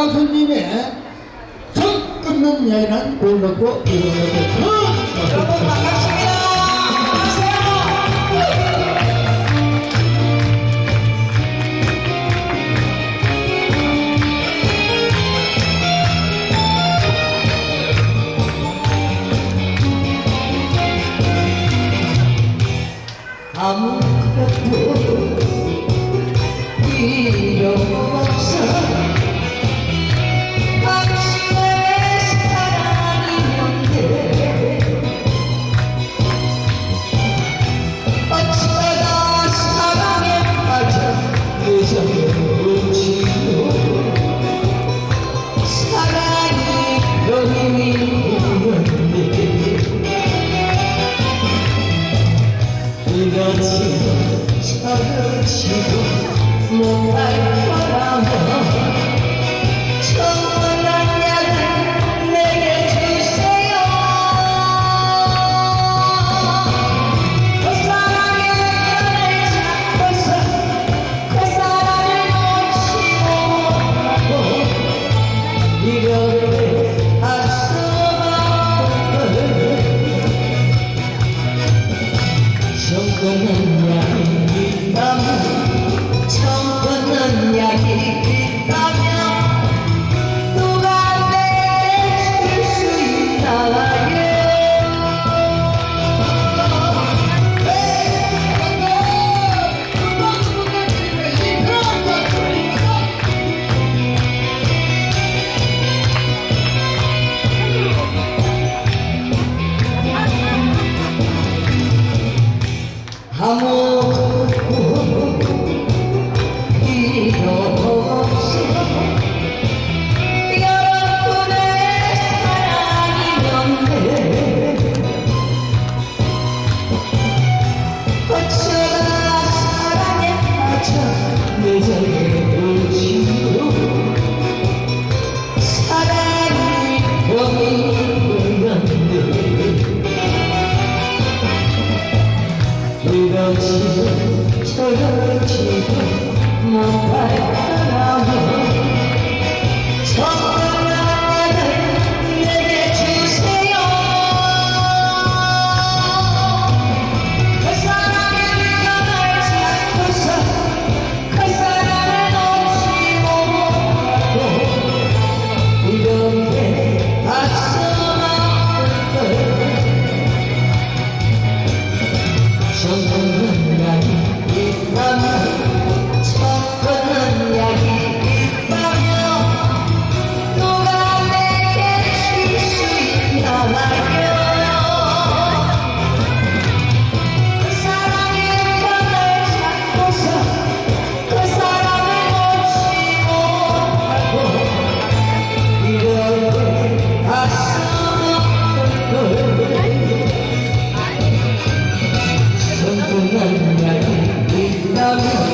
이상화 선님의 첫 끊는 이야기는 골로도 이루어졌습니다. 아무것도 필요 없어 성공한 나의 밤 Vamos! Chỉ Thank you.